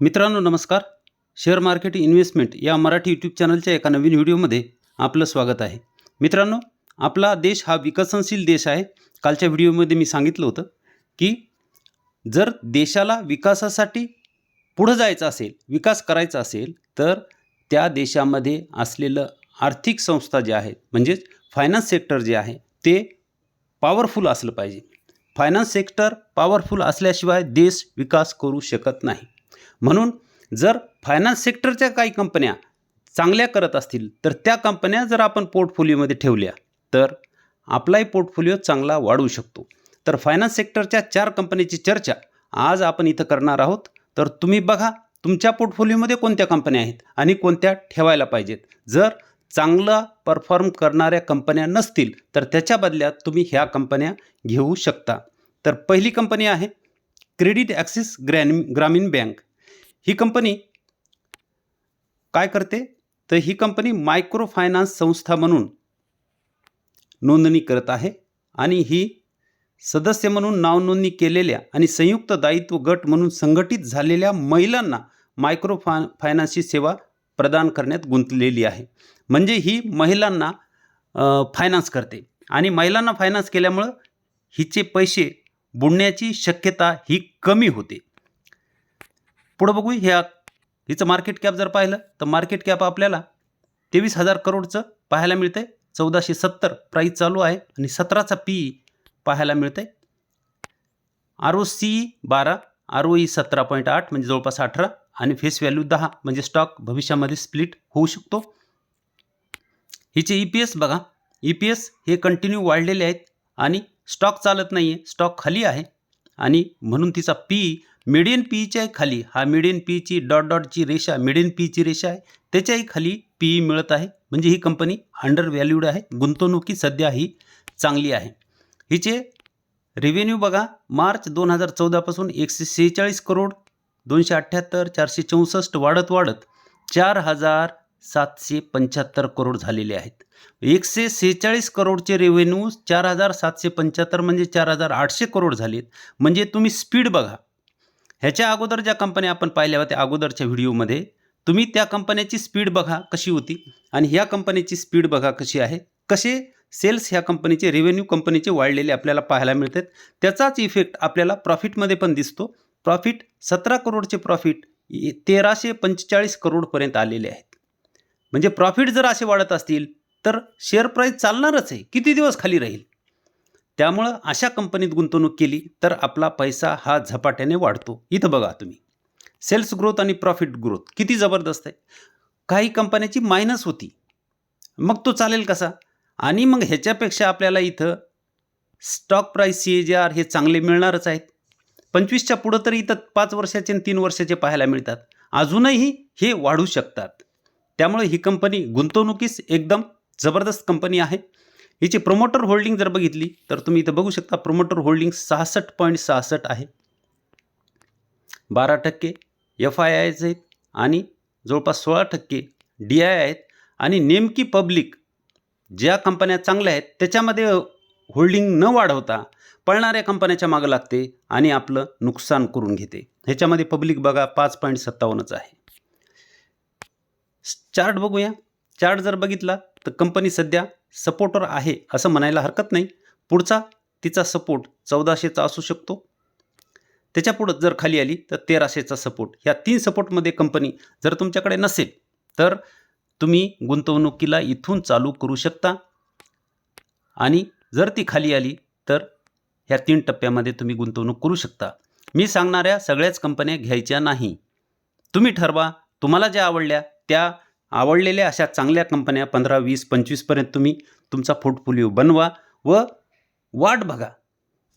मित्रांनो नमस्कार. Share market investment या मराठी यूट्यूब चॅनलच्या एका नवीन व्हिडिओमध्ये आपलं स्वागत आहे. मित्रांनो आपला देश हा विकसनशील देश आहे. कालच्या व्हिडिओमध्ये मी सांगितलं होतं की जर देशाला विकासासाठी पुढं जायचं असेल विकास करायचा असेल तर त्या देशामध्ये असलेलं आर्थिक संस्था जे आहेत म्हणजेच फायनान्स सेक्टर जे आहे ते पॉवरफुल असलं पाहिजे. फायनान्स सेक्टर पॉवरफुल असल्याशिवाय देश विकास करू शकत नाही. म्हणून जर फायनान्स सेक्टरच्या काही कंपन्या चांगल्या करत असतील तर त्या कंपन्या जर आपण पोर्टफोलिओमध्ये ठेवल्या तर आपलाही पोर्टफोलिओ चांगला वाढवू शकतो. तर फायनान्स सेक्टरच्या चार कंपनीची चर्चा आज आपण इथं करणार आहोत. तर तुम्ही बघा तुमच्या पोर्टफोलिओमध्ये कोणत्या कंपन्या आहेत आणि कोणत्या ठेवायला पाहिजेत. जर चांगला परफॉर्म करणाऱ्या कंपन्या नसतील तर त्याच्या बदल्यात तुम्ही ह्या कंपन्या घेऊ शकता. तर पहिली कंपनी आहे क्रेडिट ॲक्सिस ग्रॅन ग्रामीण बँक ही कंपनी काय करते? तर ही कंपनी मायक्रो फायनान्स संस्था म्हणून नोंदणी करत आहे आणि ही सदस्य म्हणून नावनोंदणी केलेल्या आणि संयुक्त दायित्व गट म्हणून संघटित झालेल्या महिलांना मायक्रो फाय फायनान्सची सेवा प्रदान करण्यात गुंतलेली आहे. म्हणजे ही महिलांना फायनान्स करते. आणि महिलांना फायनान्स केल्यामुळं हिचे पैसे बुडण्याची शक्यता ही कमी होते. पुढं बघू ह्या हिचं मार्केट कॅप जर पाहिलं तर मार्केट कॅप आपल्याला तेवीस हजार करोडचं पाहायला मिळतंय. चौदाशे सत्तर प्राईस चालू आहे आणि सतराचा पी पाहायला मिळतंय. आर ओ सी बारा आर ओ ई सतरा पॉईंट आठ म्हणजे जवळपास अठरा आणि फेस व्हॅल्यू दहा म्हणजे स्टॉक भविष्यामध्ये स्प्लिट होऊ शकतो. हिचे ई पी एस बघा ई पी एस हे कंटिन्यू वाढलेले आहेत आणि स्टॉक चालत नाही आहे स्टॉक खाली आहे. आणि म्हणून तिचा पी मिडियन पीच्या खाली हा मिडियन पीची डॉट डॉटची रेषा मिडियन पीची रेषा आहे त्याच्याही खाली पी मिळत आहे. म्हणजे ही कंपनी अंडर व्हॅल्यूड आहे गुंतवणुकी सध्या ही चांगली आहे. हिचे रेव्हेन्यू बघा मार्च दोन हजार चौदापासून एकशे सेहेचाळीस करोड दोनशे अठ्ठ्याहत्तर चारशे चौसष्ट वाढत वाढत चार हजार सातशे पंच्याहत्तर करोड झालेले आहेत. एकशे सेहेचाळीस करोडचे रेव्हेन्यू चार हजार सातशे पंच्याहत्तर म्हणजे चार हजार आठशे करोड झालेत. म्हणजे तुम्ही स्पीड बघा. ह्याच्या अगोदर ज्या कंपन्या आपण पाहिल्या होत्या अगोदरच्या व्हिडिओमध्ये तुम्ही त्या कंपन्याची स्पीड बघा कशी होती आणि ह्या कंपनीची स्पीड बघा कशी आहे. कसे सेल्स ह्या कंपनीचे रेव्हेन्यू कंपनीचे वाढलेले आपल्याला पाहायला मिळतात. त्याचाच इफेक्ट आपल्याला प्रॉफिटमध्ये पण दिसतो. प्रॉफिट सतरा करोडचे प्रॉफिट तेराशे पंचेचाळीस करोडपर्यंत आलेले आहेत. म्हणजे प्रॉफिट जर असे वाढत असतील तर शेअर प्राईस चालणारच आहे. किती दिवस खाली राहील? त्यामुळं अशा कंपनीत गुंतवणूक केली तर आपला पैसा हा झपाट्याने वाढतो. इथं बघा तुम्ही. सेल्स ग्रोथ आणि प्रॉफिट ग्रोथ किती जबरदस्त आहे. काही कंपन्याची मायनस होती. मग तो चालेल कसा? आणि मग ह्याच्यापेक्षा आपल्याला इथं स्टॉक प्राईस सी ए जे आर हे चांगले मिळणारच आहेत. पंचवीसच्या पुढं तर इथं पाच वर्षाचे आणि तीन वर्षाचे पाहायला मिळतात. अजूनही हे वाढू शकतात. त्यामुळे ही कंपनी गुंतवणुकीस एकदम जबरदस्त कंपनी आहे. हिची प्रोमोटर होल्डिंग जर बघितली तर तुम्ही इथं बघू शकता प्रोमोटर होल्डिंग सहासष्ट पॉईंट सहासष्ट आहे. बारा टक्के एफ आय आयचे आहेत आणि जवळपास सोळा टक्के डी आय आहेत. आणि नेमकी पब्लिक ज्या कंपन्या चांगल्या आहेत त्याच्यामध्ये होल्डिंग न वाढवता पळणाऱ्या कंपन्याच्या मागं लागते आणि आपलं नुकसान करून घेते. ह्याच्यामध्ये पब्लिक बघा पाच पॉईंट सत्तावन्नच आहे. चार्ट बघूया. चार्ट जर बघितला तर कंपनी सध्या सपोर्टर आहे असं म्हणायला हरकत नाही. पुढचा तिचा सपोर्ट चौदाशेचा असू शकतो. त्याच्यापुढं जर खाली आली तर तेराशेचा सपोर्ट. ह्या तीन सपोर्टमध्ये कंपनी जर तुमच्याकडे नसेल तर तुम्ही गुंतवणुकीला इथून चालू करू शकता. आणि जर ती खाली आली तर ह्या तीन टप्प्यामध्ये तुम्ही गुंतवणूक करू शकता. मी सांगणाऱ्या सगळ्याच कंपन्या घ्यायच्या नाही. तुम्ही ठरवा तुम्हाला ज्या आवडल्या त्या आवडलेल्या अशा चांगल्या कंपन्या पंधरा वीस पंचवीसपर्यंत तुम्ही तुमचा पोर्टफोलिओ बनवा व वाट बघा.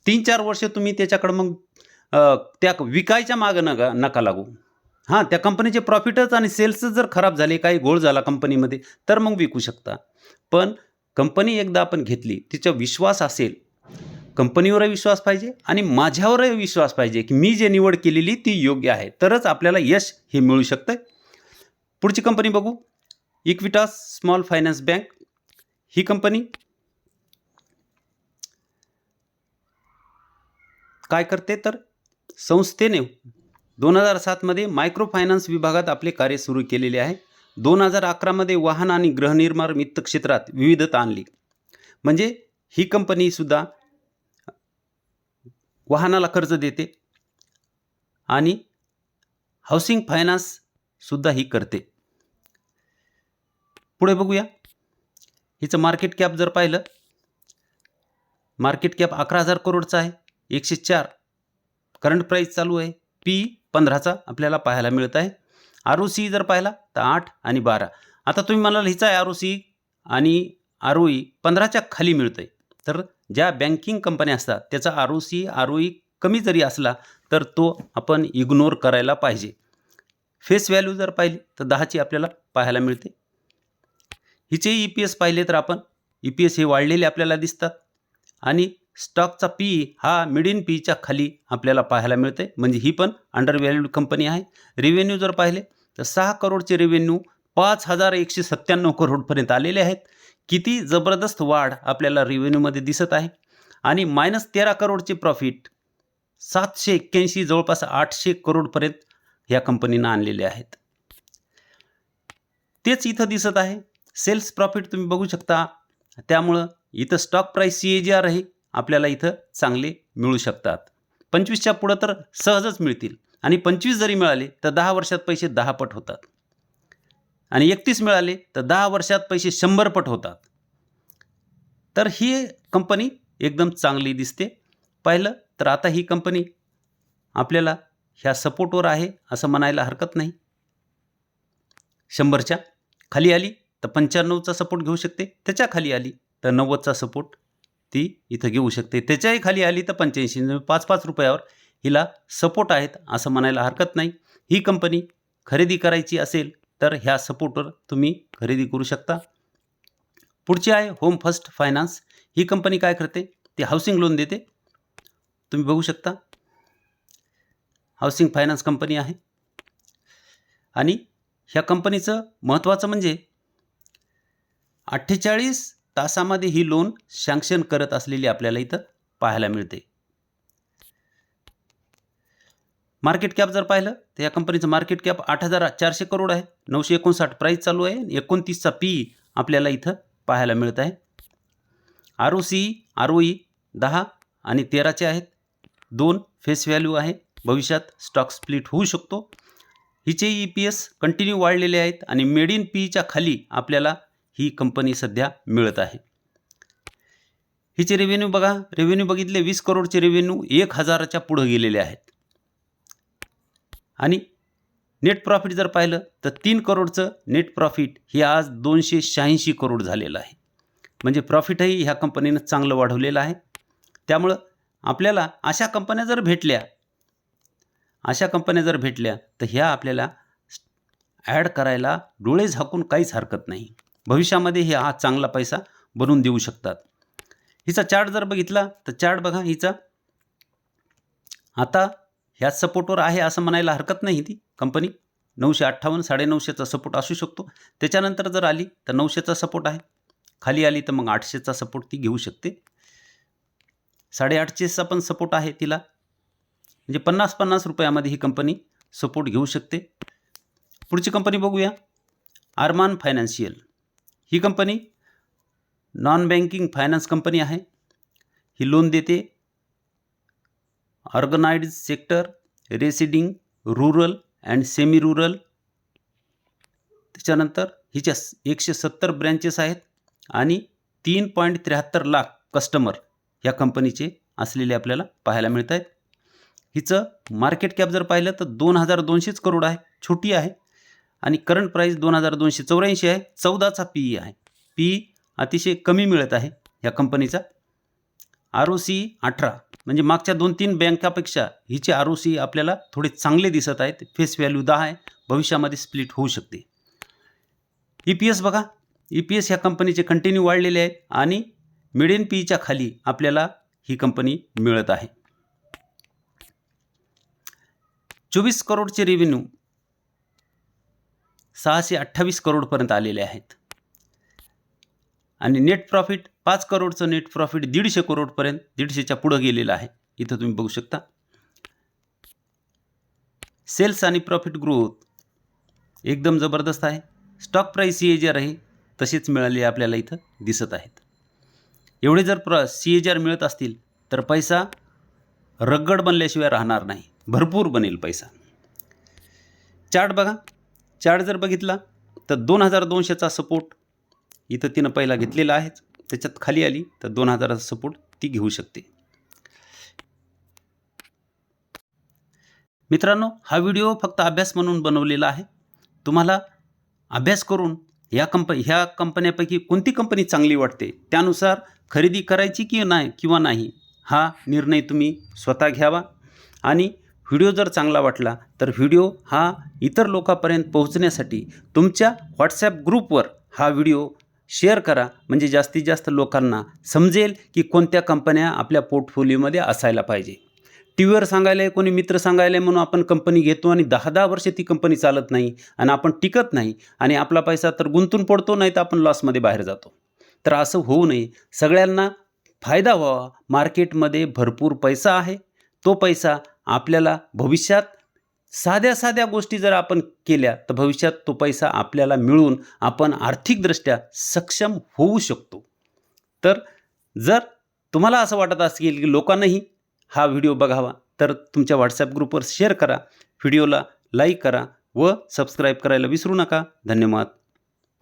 तीन चार वर्ष तुम्ही त्याच्याकडं मग त्या विकायच्या मागं नका नका लागू. हां त्या कंपनीचे प्रॉफिटच आणि सेल्सच जर खराब झाले काही घोळ झाला कंपनीमध्ये तर मग विकू शकता. पण कंपनी एकदा आपण घेतली तिचा विश्वास असेल कंपनीवरही विश्वास पाहिजे आणि माझ्यावरही विश्वास पाहिजे की मी जे निवड केलेली ती योग्य आहे. तरच आपल्याला यश हे मिळू शकतं पुढची कंपनी बघू. Equitas small finance bank. ही कंपनी काय करते तर? संस्थेने दोन हजार सातमध्ये मायक्रो फायनान्स विभागात आपले कार्य सुरू केलेले आहे. दोन हजार अकरामध्ये वाहन आणि गृहनिर्माण वित्त क्षेत्रात विविधता आणली. म्हणजे ही कंपनीसुद्धा वाहनाला कर्ज देते आणि हाऊसिंग फायनान्ससुद्धा ही करते. पुढे बघूया. हिचं मार्केट कॅप जर पाहिलं मार्केट कॅप अकरा हजार करोडचा आहे एकशे चार. करंट प्राईस चालू आहे पी पंधराचा आपल्याला पाहायला मिळत आहे. आर ओ सी जर पाहिला तर आठ आणि बारा. आता तुम्ही म्हणाल हिचा आर ओ सी आणि आर ओ ई पंधराच्या खाली मिळतं आहे तर ज्या बँकिंग कंपन्या असतात त्याचा R O C R O E कमी जरी असला तर तो आपण इग्नोर करायला पाहिजे. फेस व्हॅल्यू जर पाहिली तर दहाची आपल्याला पाहायला मिळते. हिचे ई पी एस पाहिले तर आपण. ई पी एस हे वाढलेले आपल्याला दिसतात. आणि स्टॉकचा पी हा मिड इन पीच्या खाली आपल्याला पाहायला मिळते म्हणजे ही पण अंडर व्हॅल्यूड कंपनी आहे. रेव्हेन्यू जर पाहिले तर सहा करोडचे रेव्हेन्यू पाच हजार एकशे सत्त्याण्णव करोडपर्यंत आलेले आहेत. किती जबरदस्त वाढ आपल्याला रेव्हेन्यूमध्ये दिसत आहे. आणि मायनस तेरा करोडचे प्रॉफिट सातशे एक्क्याऐंशी जवळपास आठशे करोडपर्यंत ह्या कंपनीनं आणलेले आहेत. तेच इथं दिसत आहे. सेल्स प्रॉफिट तुम्ही बघू शकता. त्यामुळं इथं stock price C A G R आहे. आपल्याला इथं चांगले मिळू शकतात. पंचवीसच्या पुढं तर सहजच मिळतील. आणि पंचवीस जरी मिळाले तर दहा वर्षात पैसे दहा पट होतात. आणि एकतीस मिळाले तर दहा वर्षात पैसे शंभर पट होतात. तर ही कंपनी एकदम चांगली दिसते. पाहिलं तर आता ही कंपनी आपल्याला ह्या सपोर्टवर आहे असं म्हणायला हरकत नाही. शंभरच्या खाली आली. तर पंच्याण्णवचा सपोर्ट घेऊ शकते त्याच्याखाली आली तर नव्वदचा सपोर्ट ती इथं घेऊ शकते. त्याच्याही खाली आली तर पंच्याऐंशी पाच पाच रुपयावर हिला सपोर्ट आहेत असं म्हणायला हरकत नाही. ही कंपनी खरेदी करायची असेल तर ह्या सपोर्टवर तुम्ही खरेदी करू शकता. पुढची आहे होम फर्स्ट फायनान्स ही कंपनी काय करते? ती हाऊसिंग लोन देते. तुम्ही बघू शकता. हाऊसिंग फायनान्स कंपनी आहे. आणि ह्या कंपनीचं महत्त्वाचं म्हणजे अठ्ठेचाळीस तासामध्ये ही लोन सँक्शन करत असलेली आपल्याला इथं पाहायला मिळते. मार्केट कॅप जर पाहिलं तर या कंपनीचं मार्केट कॅप आठ हजार चारशे करोड आहे. नऊशे एकोणसाठ प्राईस चालू आहे एकोणतीसचा पी आपल्याला इथं पाहायला मिळत आहे. R O C R O E दहा आणि तेराचे आहेत. दोन फेस व्हॅल्यू आहे. भविष्यात स्टॉक स्प्लिट होऊ शकतो. हिचे ई पी एस कंटिन्यू वाढलेले आहेत आणि मेड इन पीच्या खाली आपल्याला ही कंपनी सध्या मिळत आहे. हिचे रेव्हेन्यू बघा. रेव्हेन्यू बघितले वीस करोडचे रेव्हेन्यू एक हजाराच्या पुढं गेलेले आहेत. आणि नेट प्रॉफिट जर पाहिलं तर तीन करोडचं नेट प्रॉफिट हे आज दोनशे शहाऐंशी करोड झालेलं आहे. म्हणजे प्रॉफिटही ह्या कंपनीनं चांगलं वाढवलेलं आहे. त्यामुळं आपल्याला अशा कंपन्या जर भेटल्या अशा कंपन्या जर भेटल्या तर ह्या आपल्याला ॲड करायला डोळे झाकून काहीच हरकत नाही. भविष्यामध्ये हे हा चांगला पैसा बनवून देऊ शकतात. हिचा चार्ट जर बघितला तर चार्ट बघा हिचा. आता ह्याच सपोर्टवर आहे असं म्हणायला हरकत नाही ती कंपनी नऊशे अठ्ठावन्न साडेनऊशेचा सपोर्ट असू शकतो. त्याच्यानंतर जर आली तर नऊशेचा सपोर्ट आहे. खाली आली तर मग आठशेचा सपोर्ट ती घेऊ शकते. साडेआठशेचा पण सपोर्ट आहे तिला. म्हणजे पन्नास पन्नास रुपयामध्ये ही कंपनी सपोर्ट घेऊ शकते. पुढची कंपनी बघूया. आरमान फायनान्शियल ही company non banking finance company आहे. ही लोन देते. Organize sector residing rural and semi rural त्याच्यानंतर हिच्या एकशे सत्तर ब्रँचेस आहेत आणि तीन पॉईंट त्र्याहत्तर लाख कस्टमर ह्या कंपनीचे असलेले आपल्याला पाहायला मिळत आहेत हिचं मार्केट कॅप जर पाहिलं तर दोन हजार दोनशेच करोड आहे. छोटी आहे. आणि करंट प्राईस दोन हजार दोनशे चौऱ्याऐंशी आहे. चौदाचा पी ई आहे. पी अतिशय कमी मिळत आहे ह्या कंपनीचा आर ओ सी अठरा म्हणजे मागच्या दोन तीन बँकापेक्षा हिचे आर ओ सी आपल्याला थोडे चांगले दिसत आहेत. फेस व्हॅल्यू दहा आहे. भविष्यामध्ये स्प्लिट होऊ शकते. ई पी एस बघा. ई पी एस ह्या कंपनीचे कंटिन्यू वाढलेले आहेत आणि मिडियन पीच्या खाली आपल्याला ही कंपनी मिळत आहे. चोवीस करोडचे रेव्हेन्यू सहाशे अठ्ठावीस करोडपर्यंत आलेले आहेत. आणि नेट प्रॉफिट पाच करोडचं नेट प्रॉफिट दीडशे करोडपर्यंत दीडशेच्या पुढं गेलेलं आहे. इथं तुम्ही बघू शकता. सेल्स आणि प्रॉफिट ग्रोथ एकदम जबरदस्त आहे. Stock price C H R आहे. तसेच मिळाले आपल्याला इथं दिसत आहेत. एवढे जर प्र सी एच आर मिळत असतील तर पैसा रगड बनल्याशिवाय राहणार नाही. भरपूर बनेल पैसा. चार्ट बघा. चार्ट जर बघितला तर दोन हजार दोनशेचा सपोर्ट इथं तिनं पहिला घेतलेला आहेच. त्याच्यात खाली आली तर दोन हजाराचा सपोर्ट ती घेऊ शकते. मित्रांनो हा व्हिडिओ फक्त अभ्यास म्हणून बनवलेला आहे. तुम्हाला अभ्यास करून या कंप ह्या कंपन्यापैकी कोणती कंपनी चांगली वाटते त्यानुसार खरेदी करायची की नाही किंवा नाही हा निर्णय तुम्ही स्वतः घ्यावा. आणि व्हिडिओ जर चांगला वाटला तर व्हिडिओ हा इतर लोकांपर्यंत पोहोचण्यासाठी तुमच्या व्हॉट्सॲप ग्रुपवर हा व्हिडिओ शेअर करा. म्हणजे जास्तीत जास्त लोकांना समजेल की कोणत्या कंपन्या आपल्या पोर्टफोलिओमध्ये असायला पाहिजे. टी व्हीवर सांगायला कोणी मित्र सांगायला म्हणून आपण कंपनी घेतो आणि दहा दहा वर्षे ती कंपनी चालत नाही आणि आपण टिकत नाही आणि आपला पैसा तर गुंतून पडतो नाही तर आपण लॉसमध्ये बाहेर जातो. तर असं होऊ नये. सगळ्यांना फायदा व्हावा. मार्केटमध्ये भरपूर पैसा आहे. तो पैसा आपल्याला भविष्यात साध्या साध्या गोष्टी जर आपण केल्या तर भविष्यात तो पैसा आपल्याला मिळून आपण आर्थिकदृष्ट्या सक्षम होऊ शकतो. तर जर तुम्हाला असं वाटत असेल की लोकांनाही हा व्हिडिओ बघावा तर तुमच्या व्हॉट्सॲप ग्रुपवर शेअर करा. व्हिडिओला लाईक करा व सबस्क्राईब करायला विसरू नका. धन्यवाद.